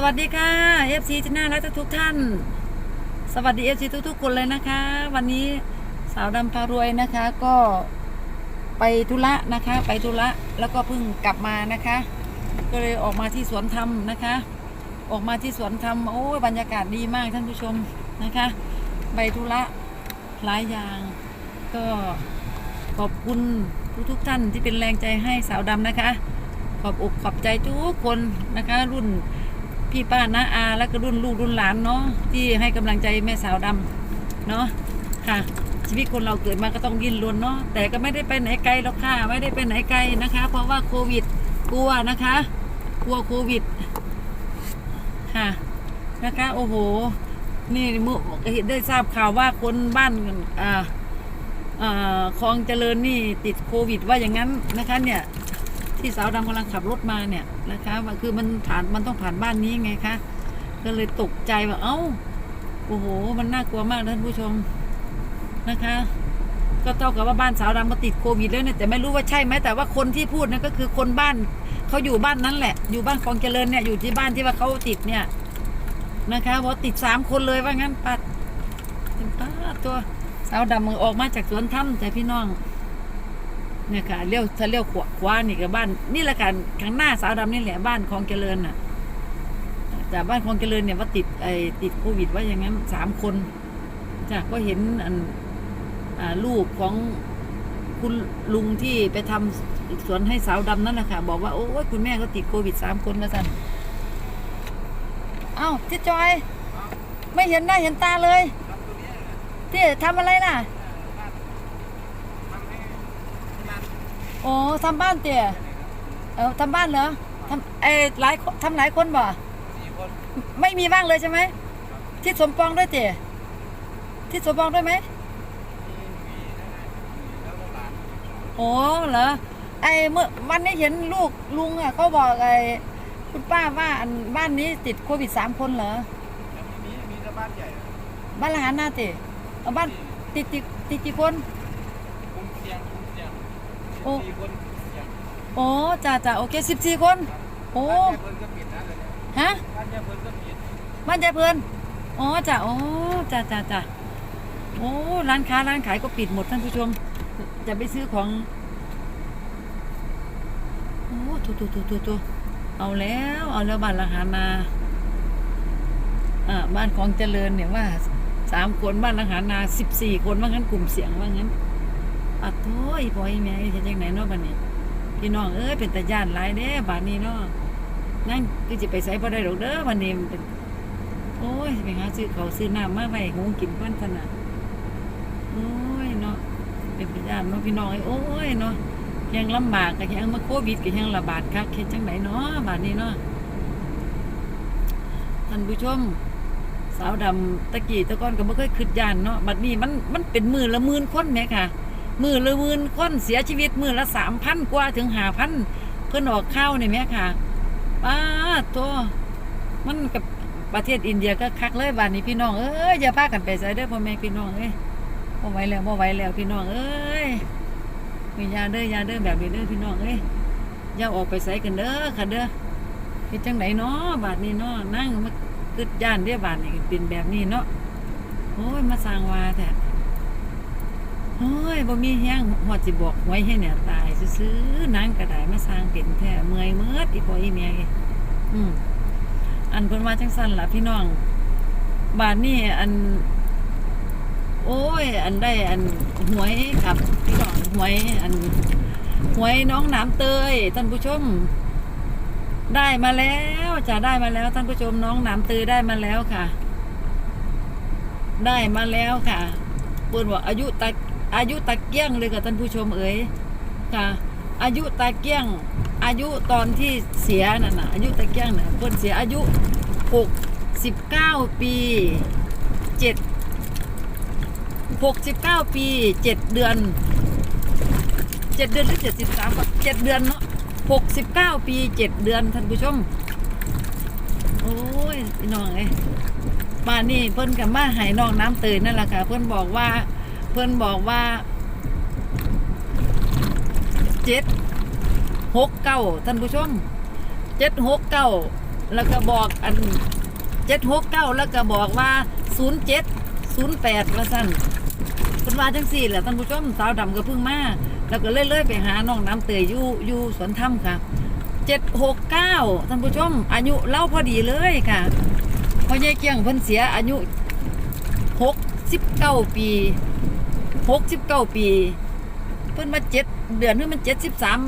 สวัสดีค่ะ FC ที่น่ารักทุกท่าน สวัสดี FC ทุกๆคนเลยนะคะ วันนี้สาวดำพารวยนะคะ ก็ไปธุระนะคะ ไปธุระแล้วก็เพิ่งกลับมานะคะ ก็เลยออกมาที่สวนธรรมนะคะ ออกมาที่สวนธรรมโอ้ยบรรยากาศดีมากท่านผู้ชมนะคะไปธุระหลายอย่าง ก็ขอบคุณทุกๆท่านที่เป็นแรงใจให้สาวดำนะคะ ขอบอกขอบใจทุกคนนะคะ รุ่น พี่ป้าน้าอาแล้วก็รุ่นลูกรุ่นหลานเนาะที่ให้กำลังใจแม่สาวดำเนาะค่ะ ชีวิตคนเราเกิดมาก็ต้องดิ้นรนเนาะแต่ก็ไม่ได้ไปไหนไกลหรอกค่ะ ไม่ได้ไปไหนไกลนะคะ เพราะว่าโควิดกลัวนะคะ กลัวโควิดค่ะนะคะ โอ้โห นี่เมื่อเห็นได้ทราบข่าวว่าคนบ้านอ่าอ่าคลองเจริญนี่ติดโควิดว่าอย่างนั้นนะคะเนี่ย ที่สาวดำกำลังขับรถมาเนี่ยนะคะคือมันผ่านมันต้องผ่านบ้านนี้ไงคะก็เลยตกใจว่าเอ้าโอ้โห มันน่ากลัวมากท่านผู้ชมนะคะ ก็เท่ากับว่าบ้านสาวดำก็ติดโควิดแล้วเนี่ยแต่ไม่รู้ว่าใช่ไหมแต่ว่าคนที่พูดนั่นก็คือคนบ้านเขาอยู่บ้านนั้นแหละ อยู่บ้านคลองเจริญเนี่ยอยู่ที่บ้านที่ว่าเขาติดเนี่ยนะคะว่าติดสามคนเลยว่างั้นปัดป้าตัวสาวดำมึงออกมาจากสวนถ้ำแต่พี่น้อง เนี่ยค่ะเลี้ยวถ้าเลี้ยวขวาขวานี่กับบ้าน นี่ละค่ะข้างหน้าสาวดำนี่แหละบ้านคลองเจริญน่ะจากบ้านคลองเจริญเนี่ยว่าติดไอ้ติดโควิดว่าอย่างนั้นสามคนจากก็เห็นอันอ่าลูกของคุณลุงที่ไปทำสวนให้สาวดำนั่นแหละค่ะบอกว่า โอ้ยคุณแม่ก็ติดโควิดสามคนแล้วสั่นเอ้าที่จอย ไม่เห็นหน้าเห็นตาเลยที่ทำอะไรน่ะ โอ้ทำบ้านเตี่ยเออทำบ้านเหรอทำเออหลายคนทำหลายคนบ่สี่คนไม่มีบ้างเลยใช่ไหมที่สมปองด้วยเตี่ยที่สมปองด้วยไหมแล้วก็หลานโอ้เหรอไอ้เมื่อวันนี้เห็นลูกลุงอะเขาบอกไอ้คุณป้าว่าอันบ้านนี้ติดโควิดสามคนเหรอแล้วไม่มีมีแต่บ้านใหญ่อะบ้านละหารหน้าเตี่ยเอาบ้านติดติดติดกี่คน คุมเสียงคุมเสียง โอ้โอ้จ้าจ้าโอเคสิบสี่คน โอ้บ้านยายเพิ่นก็ปิดนะฮะบ้านยายเพลินยายเพื่อนอ๋อจ้ะอ๋อจ้ะจ้ะจ้ะโอ้ร้านค้าร้านขายก็ปิดหมดท่านผู้ชม จะไปซื้อของโอ้ทุทุทุทุทุเอาแล้ว เอาแล้วบ้านละหานาอ่าบ้านของเจริญเนี่ยว่าสามคนบ้านละหานาสิบสี่คนว่างั้นกลุ่มเสียงว่างั้น ปัดโถ่อีพ่ออีแม่เฮ็ดจังไหนเนาะบ้านนี้พี่น้องเอ้ยเป็นตาย่านหลายเด้บ้านนี้เนาะนั่นคือจะไปใส่บ่ได้ดอกเด้อวันนี้เป็นโอ้ยไปหาซื้อเขาวซื้อน้ำมาไว้หงกินวันขนาดโอ้ยเนาะเป็นพยานเนาะพี่น้องไอ้โอ้ยเนาะยังลำบากกับยังมาโควิดกับยังระบาดคักเฮ็ดจังไหนเนาะบาดนี้เนาะท่านผู้ชมสาวดำตะกี้ตะก้อนก็บ่เคยคิดยานเนาะบัดนี้มันมันเป็นมือละหมื่นคนแหมค่ะ มือละหมื่นคนเสียชีวิตมือละสามพันกว่าถึงหาพันเพิ่อนออกข้าวนี่แหมค่ะป้าตัวมันกับประเทศอินเดียก็คักเลยบ้านนี้พี่น้องเอ้ยอย่าพากันไปใส่เด้อพ่อแม่พี่น้องเอ้ยบ่ไหวแล้วบ่ไหวแล้วพี่น้องเอ้ยมียาเด้อยาเด้อแบบนี้เด้อพี่น้องเอ้ยอย่าออกไปใส่กันเด้อค่ะเด้อเฮ็ดจังไหนเนาะบาดนี้เนาะนั่งมาคึดย่านเด้อบาดนี้เป็นแบบนี้เนาะโอ้ยมาสร้างวาแท้ โอ้ยบ่มีแฮงฮอดสิบอกหวยให้เนี่ยตายซื่อๆนางก็ไดมาสร้างเป็นแท้เมื่อยเมิดอีพ่ออีแม่เอ้ยอืมอันเพิ่นว่าจังซั่นล่ะพี่น้องบาดนี้อัน โอ้ย อันได้อันหวยกับพี่น้องหวย อันหวยน้องน้ำเตยท่านผู้ชม ได้มาแล้วจะได้มาแล้วท่านผู้ชมน้องน้ำเตยได้มาแล้วค่ะ ได้มาแล้วค่ะเปิ่นว่าอายุตะ อายุตะเกียงเลยค่ะท่านผู้ชมเอ๋ยค่ะ อายุตะเกียง อายุตอนที่เสียนั่นน่ะ อายุตะเกียงน่ะเพิ่นเสียอายุหกสิบเก้าปีเจ็ดหกสิบเก้าปีเจ็ดเดือนเจ็ดเดือนหรือเจ็ดสิบสามเจ็ดเดือนเนาะหกสิบเก้าปีเจ็ดเดือนท่านผู้ชม โอ้ยน้องเอ้ยมานี่เพิ่นกับมาหายน้องน้ำเตยนั่นแหละค่ะ เพิ่นบอกว่า พิ่นบอกว่าเจ็ดหกเก้าท่านผู้ชมเจ็ดหกเก้าแล้วก็บอกอันเจ็ดหกเก้าแล้วก็บอกว่าศูนย์เจ็ดศูนย์แปดว่าสั้นเป็นว่าจังสี่แหละท่านผู้ชมสาวดำก็เพิ่งมาแล้วก็เลื่อยๆไปหาน้องน้ำเตยอยู่อยู่สวนถ้ำค่ะเจ็ดหกเก้าท่านผู้ชม อายุเล่าพอดีเลยค่ะเพราะยายเกียงเพิ่นเสียอายุหกสิบเก้าปี หกสิบเก้าปี เพิ่นมาเจ็ดเดือนนี่มันเจ็ดสิบสาม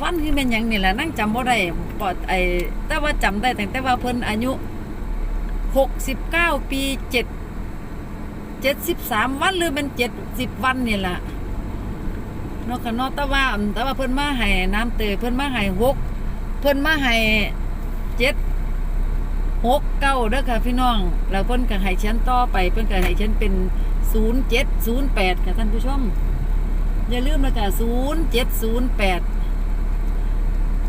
วันคือเป็นยังนี่แหละนั่งจำบ่ได้ปอดไอแต่ว่าจำได้แต่แต่ว่าเพิ่นอายุหกสิบเก้าปีเจ็ดเจ็ดสิบสามวันหรือเป็นเจ็ดสิบวันนี่แหละนาะค่ะเนาะแต่ว่าแต่ว่าเพิ่นมาให้น้ำเตยเพิ่นมาให้หกเพิ่นมาให้เจ็ดหกเก้าเด้อค่ะพี่น้อง แล้วเพิ่นก็ให้ฉันต่อไปเพิ่นก็ให้ฉันเป็น ศูนย์เจ็ดศูนย์แปดค่ะท่านผู้ชม อย่าลืมนะค่ะศูนย์เจ็ดศูนย์แปด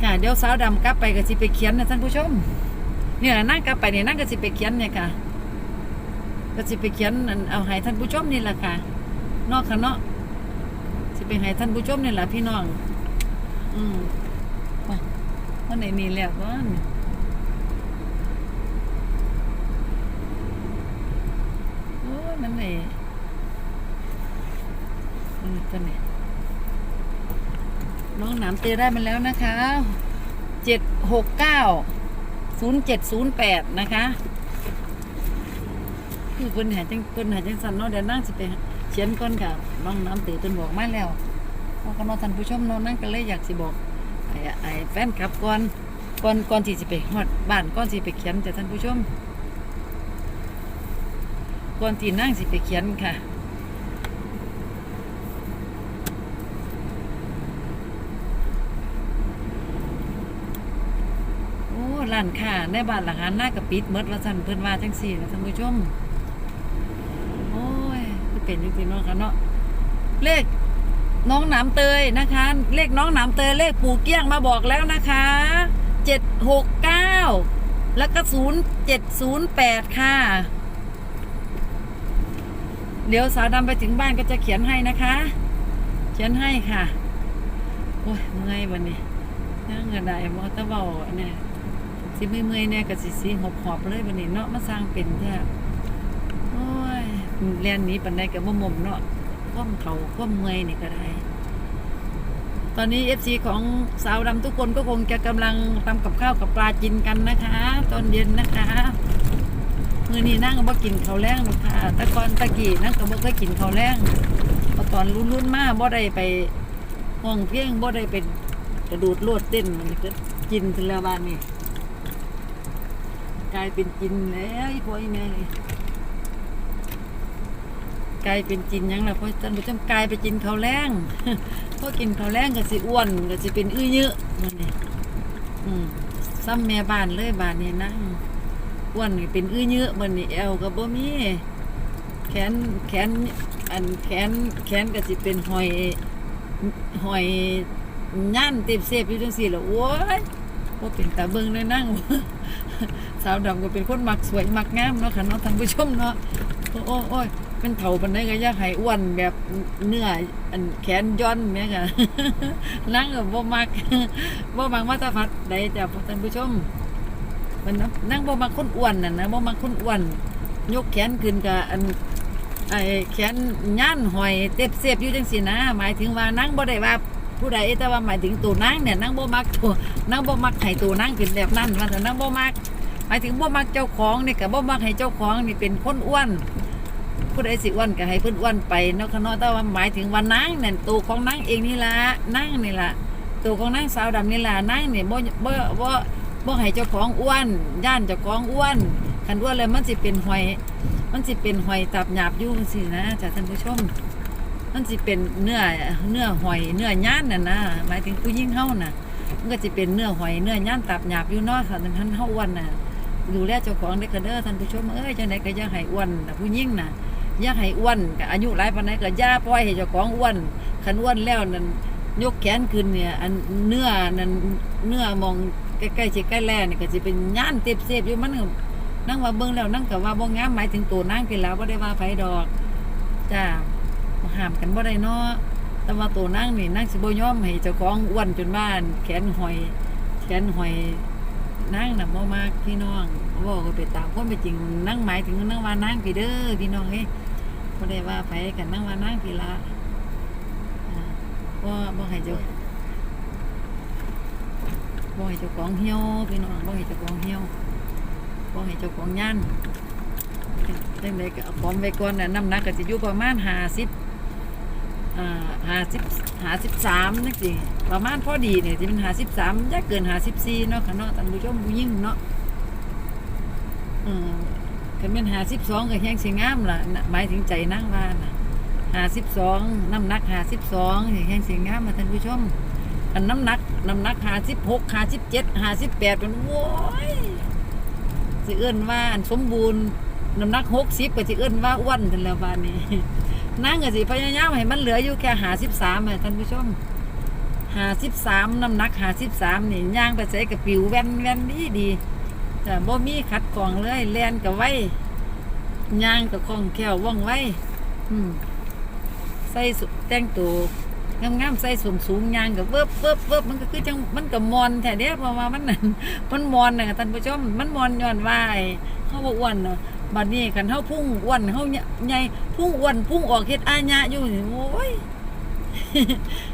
ค่ะเดี๋ยวสาวดำกลับไปก็สิไปเขียนนะท่านผู้ชม เนี่ยนั่งกลับไปเนี่ยนั่งก็สิไปเขียนเนี่ยค่ะ ก็สิไปเขียนอันเอาให้ท่านผู้ชมนี่แหละค่ะ นอกค่ะเนาะสิไปให้ท่านผู้ชมนี่แหละพี่น้อง อืมว่าไหนนี่แล้วว่าโอ้ยมันไหน อืมตัวนี้น้องหนามเตยได้มาแล้วนะคะเจ็ดหกเก้าศูนย์เจ็ดศูนย์แปดนะคะ คือคนหายจังคนหายจังสันเนาะเดี๋ยวนั่งสิไปเขียนก่อนค่ะน้องน้ำเตยจนบอกมาแล้วเพราะก็น้องท่านผู้ชมน้องนั่งก็เลยอยากสิบอกไอ้ไอ้แฟนคลับก่อนก่อนก่อนที่จะไปฮอดบ้านก่อนที่ไปเขียนแต่ท่านผู้ชมก่อนที่นั่งสิไปเขียนค่ะ โอ้ ร้านค้าในบ้านหลังหันหน้ากับปิดมดว่าสั่นเพิ่นว่าจังสี่นะท่านผู้ชม โอ้ยคือเป็นจังซี่เนาะค่ะเนาะเลขน้องหนามเตยนะคะ เลขน้องหนามเตยเลขปู่เกี้ยงมาบอกแล้วนะคะเจ็ดหกเก้าแล้วก็ศูนย์เจ็ดศูนย์แปดค่ะ เดี๋ยวสาวดำไปถึงบ้านก็จะเขียนให้นะคะ เขียนให้ค่ะ โอ้ยเมื่อยวันนี้นั่งกระไดมอเตอร์เบาเนี่ย สิเมื่อยๆเนี่ยก็สิสิหอบหอบๆเลยวันนี้เนาะมาสร้างเป็นแท้โอ้ยเรียนหนี้ปันใดกับบ่มมเนาะก้มเขาก้มเมื่อยนี่ก็ได้ ตอนนี้เอฟซีของสาวดำทุกคนก็คงจะกำลังทำกับข้าวกับปลาจินกันนะคะ ตอนเย็นนะคะมือนี้นั่งก็บ่กินข้าวแรงหรอกค่ะต่ก่อนตะกี้นั่งก็บ่เคยกินข้าวแรงพอตอนรุ่นๆมาบ่ได้ไปห้องเพียงบ่ได้ไปกระโดดโลดเต้นมันก็กินถึงแล้วบ้านนี่ กลายเป็นกินแล้วอ้พ่ออีแม่นี่กลายเป็นกินยังล่ะพราะท่านผู้ชมกลายไปกินข้าวแรงพราะกินข้าวแรงก็สิอ้วนก็สิเป็นอื้อเยอะนั่นนี่อืมซ้ำแม่บ้านเลยบ้านนี่นั่งอ้วนนี่เป็นอื้อเยอะมันนี่แอวก็บ่มีแขนแขนอันแขนแขนก็สิเป็นหอยหอยย่านเต็มเสพอยู่จังสี่หละโอ้ยว่าเป็นตาเบิงเลยนั่ง สาวดำก็เป็นคนมักสวยมักงามเนาะค่ะเนาะท่านผู้ชมเนาะโอ้โอ้ยเป็นเถาปันได้ก็อยากให้อ้วนแบบเนื้ออันแขนย้อนแม่ค่ะนั่งก็บ่มักบ่มักมาตาพัดใดจ้ะท่านผู้ชมมันนั่งบ่มักคนอ้วนน่ะนะบ่มักคนอ้วน ยกแขนขึ้นกับอันไอ้แขนย่านหอยเต็บเสียบอยู่จังสินะ หมายถึงว่านั่งบ่ได้ว่าผู้ใดแต่ว่าหมายถึงตัวนางเนี่ยนั่งบ่มักตัวนางบ่มักให้ตัวนางเป็นแบบนั้นว่าแต่นางบ่มัก หมายถึงบ่มักเจ้าของนี่ก็บ่มักให้เจ้าของนี่เป็นคนอ้วนผู้ใดสิอ้วนก็ให้เพิ่นอ้วนไปเนาะคะเนาะแต่ว่าหมายถึงว่านางเนี่ยตัวของนางเองนี่ละนางนี่ละตัวของนางสาวดำนี่ละนางเนี่ยบ่บ่บ่บ่ให้เจ้าของอ้วนย่านเจ้าของอ้วนคันอ้วนแล้วมันสิเป็นหอย มันสิเป็นหอยตับหยาบอยู่สินะจ้ะท่านผู้ชมมันสิเป็นเนื้อเนื้อหอยเนื้อย่างน่ะนะหมายถึงผู้ยิ่งเฮาน่ะมันก็จะเป็นเนื้อหอยเนื้อย่างตับหยาบอยู่เนาะค่ะท่านเฮาอ้วนน่ะ ดูแลเจ้าของได้ก็เด้อท่านผู้ชมเอ้ยจังไดก็อย่าให้อ้วนน่ะผู้ยิ่งน่ะอย่าให้อ้วนอายุหลายปานใดก็อย่าปล่อยให้เจ้าของอ้วนคันอ้วนแล้วนั่นยกแขนขึ้นเนี่ยอันเนื้อนั่นเนื้อมองใกล้ๆสิใกล้แลนี่ก็สิเป็นย่านเต็บเสบอยู่มันนั่งว่าเบิ่งแล้วนั่งกับว่าบ่งามหมายถึงตัวนั่งเป็นแล้วบ่ได้ว่าไผดอกจ้าห้ามกันบ่ได้เนาะแต่ว่าตัวนั่งนี่นั่งสิบ่ยอมให้เจ้าของอ้วนจนบ้าน แขนหอย แขนหอย นั่งน่ะบ่มากพี่น้องบอกก็ไปตามคนไปจริงนั่งหมายถึงนั่งว่านั่งพี่เด้อพี่น้องเอ้ยบ่ได้ว่าไปกันนั่งว่านั่งพี่ละอ่าบ่บ่ให้เจ้าบ่ให้เจ้าของเหี่ยวพี่น้องบ่ให้เจ้าของเหี่ยวบ่ให้เจ้าของยันจังไดก็เอาของไว้ก่อนน่ะน้ำหนักก็สิอยู่ประมาณ50 อ่า50 53จังซี่ประมาณพอดีเนี่ยสิเป็น53อย่าเกิน54เนาะค่ะเนาะท่านผู้ชมผู้หญิงเนาะเออคันเป็นหาสิบสองก็แห้งสิงามล่ะน่ะหมายถึงใจนั่งว่านะหาสิบสองน้ำหนักหาสิบสองแห้งสิงามมาท่านผู้ชมอันน้ำหนักน้ำหนักหาสิบหกหาสิบเจ็ดหาสิบแปดมันโว้ยสิเอื้นว่าอันสมบูรณ์น้ำหนักหกสิบก็สิเอื้นว่าอ้วนทันแล้วบ้านนี้ นั่งก็สิพยายามให้มันเหลืออยู่แค่หาสิบสามท่านผู้ชมหาสิบสามน้ำหนักหาสิบสามนี่ย่างไปใส่กระปิวแว่นแว่นดีดีๆจ้ะบ่มีขัดกล่องเลยแลนกับไว้ย่างกับคล่องแคล่วว่องไว้ อืมใส่สแต่งตัวงามๆใส่สูงสูงย่างกับเวิบเวิบเวิบมันก็คือจังมันก็มอนแท้เด้เพราะว่ามันนั่นมันมอนน่ะท่านผู้ชมมันมอนย้อนว่าไอ้เฮาบ่อ้วนเนาะ บัดนี้คันเฮาพุ่งอ้วนเฮาใหญ่พุ่งอ้วนพุ่งออกเฮ็ดอาญะอยู่นี่โอ้ย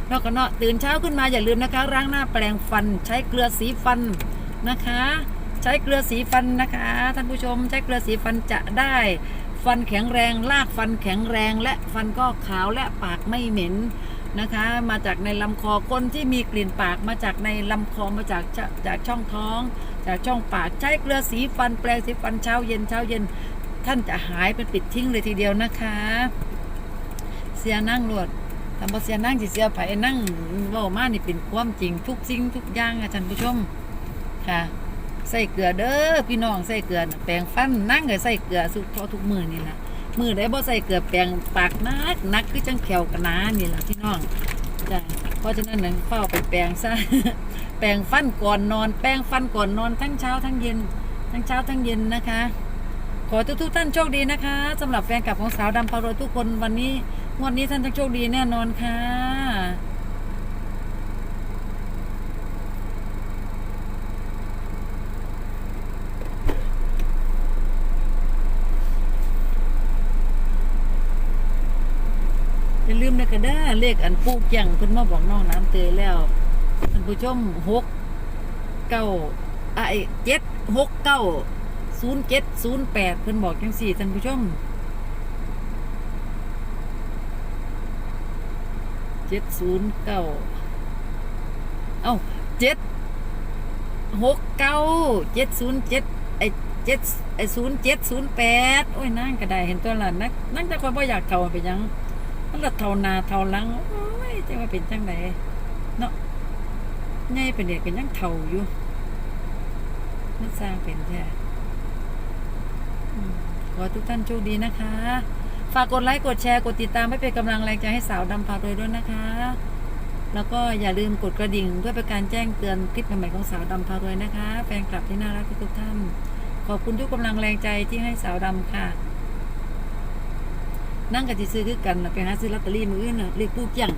แล้วก็เนาะตื่นเช้าขึ้นมาอย่าลืมนะคะล้างหน้าแปรงฟัน ใช้เกลือสีฟันนะคะ ใช้เกลือสีฟันนะคะท่านผู้ชมใช้เกลือสีฟันจะได้ ฟันแข็งแรงลากฟันแข็งแรงและฟันก็ขาวและปากไม่เหม็น นะคะ มาจากในลำคอคนที่มีกลิ่นปากมาจากในลำคอมาจากจากช่องท้อง จากช่องปากใช้เกลือสีฟันแปรงสีฟันเช้าเย็นเช้าเย็น ท่านจะหายเป็นปิดทิ้งเลยทีเดียวนะคะ เสียนั่งรวดทำบเสียนั่งสิเสียไผนั่งว่ามานี่เป็นความจริงทุกสิ่งทุกอย่างอะท่านผู้ชมค่ะใส่เกลือเด้อพี่น้องใส่เกลือแปรงฟันนั่งก็ใส่เกลือสุกทอทุกมือนี่แหละ มือได้บ่ใส่เกลือแปรงปากนักนักคือจังแขวกะนานี่แหละพี่น้องจ้ะเพราะฉะนั้นนั่นเฝ้าไปแปลงซะแปลงฟันก่อนนอน แปรงฟันก่อนนอนทั้งเช้าทั้งเย็น ทั้งเช้าทั้งเย็นนะคะ ขอทุกทุกท่านโชคดีนะคะสำหรับแฟนกลับของสาวดำพารวยทุกคนวันนี้งวดนี้ท่านต้องโชคดีแน่นอนค่ะ อย่าลืมนะกระด้าเลขอันปูเกียงเพิ่นมาบอกน้องน้ำเตยแล้วท่านผู้ชมหกเก้าไอเจ็ดหกเก้าศูนย์เจ็ดศูนย์แปดเพิ่นบอกจังสี่ท่านผู้ชมเจ็ดศูนย์เก้าเอ้าเจ็ดหกเก้าเจ็ดศูนย์เจ็ดไอเจ็ดไอศูนย์เจ็ดศูนย์แปดโอ้ยนั่งก็ไดเห็นตัวละนักนั่งแต่คนบ่อยากเท่าไปยัง มันละเท่านาเท่าลังโอ้ยจะว่าเป็นจังไดเนาะใหญ่เป็นเด็กก็ยังเท่าอยู่มันสร้างเป็นแท้ขอทุกท่านโชคดีนะคะ ฝากกดไลค์กดแชร์กดติดตามให้เป็นกำลังแรงใจให้สาวดำพารวยด้วยนะคะ แล้วก็อย่าลืมกดกระดิ่งเพื่อเป็นการแจ้งเตือนคลิปใหม่ของสาวดำพารวยนะคะ แฟนคลับที่น่ารักทุกท่าน ขอบคุณทุกกำลังแรงใจที่ให้สาวดำค่ะ นั่งกับที่ซื้อคือกันไปหาซื้อลอตเตอรี่มืออื่นน่ะเลขปูเกี่ยง